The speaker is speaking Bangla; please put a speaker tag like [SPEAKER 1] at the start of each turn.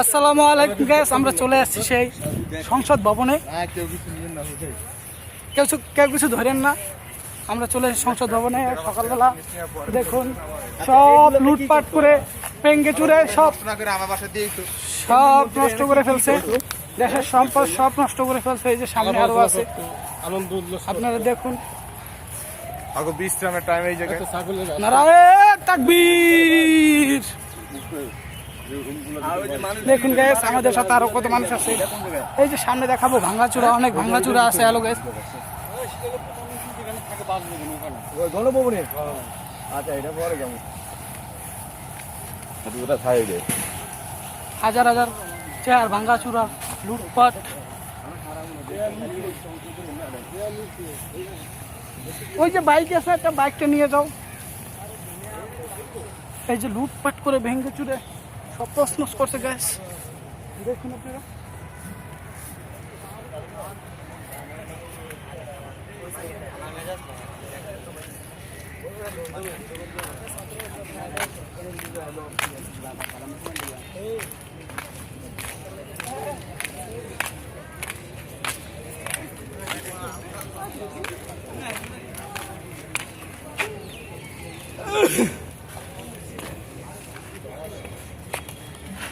[SPEAKER 1] আসসালামু আলাইকুম গ্যাস আমরা চলে আসছি সেই সংসদ ভবনে। কেউ কিছু কেউ কিছু ধরেন না আমরা চলে এসেছি সংসদ ভবনে। সকালবেলা দেখুন সব লুটপাট করে পেঙ্গে চুরে সব সব নষ্ট করে ফেলছে। দেশের সম্পদ সব নষ্ট করে ফেলছে এই যে সামনে আরও আছে। আপনারা দেখুন।
[SPEAKER 2] আগো বিশ্রামের টাইম এই জায়গায়।
[SPEAKER 1] নারায়ণ তাকবীর! দেখুন গ্যাস আমাদের সাথে আরও কত মানুষ আছে। এই যে সামনে দেখাবো, ভাঙাচুরা, অনেক ভাঙাচুরা আছে হ্যালো গ্যাস হাজার হাজার চেয়ার, ভাঙাচুরা, লুটপাট। ওই যে বাইক আছে, একটা বাইকটা নিয়ে যাও। এই যে লুটপাট করে ভেঙে চুরে কপাস নষ্ট করছে গ্যাস দেখুন আপনারা Ugh.